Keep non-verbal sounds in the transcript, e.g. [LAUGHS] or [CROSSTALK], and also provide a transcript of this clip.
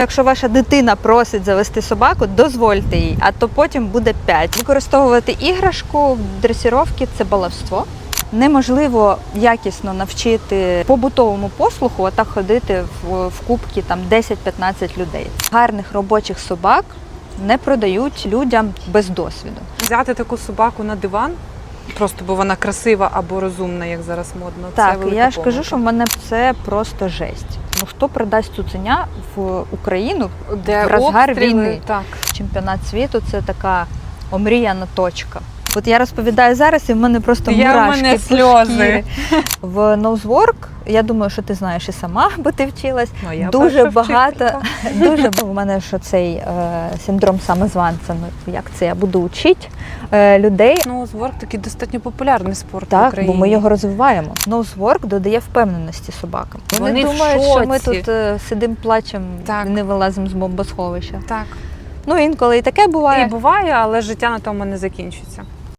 Якщо ваша дитина просить завести собаку, дозвольте їй, а то потім буде 5. Використовувати іграшку в дресіровці це баловство. Неможливо якісно навчити побутовому послуху, отак ходити в, в кубки там 10-15 людей. Гарних робочих собак не продають людям без досвіду. Взяти таку собаку на диван, просто бо вона красива або розумна, як зараз модно. Так, велика я ж помилка. кажу, що в мене це просто жесть. Ну хто продасть цуценя в Україну Де в розгар обстріли, війни? Так. Чемпіонат світу це така омріяна точка. От я розповідаю зараз, і в мене просто Я- в мурашки мене сльози. В Nosework, я думаю, що ти знаєш і сама, [LAUGHS] бо ти вчилась. Ну, я дуже багато, вчителька. [LAUGHS] дуже у мене що цей е, синдром самозванця. Ну як це я буду вчити е, людей. Ну, зворк такий достатньо популярний спорт в Україні. бо ми його розвиваємо. Nosework додає впевненості собакам. Вони, Вони в думають, що ми тут е, сидимо, плачемо Так. і не вилазимо з бомбосховища. Так. Ну інколи і таке буває. І буває, але життя на тому не закінчується.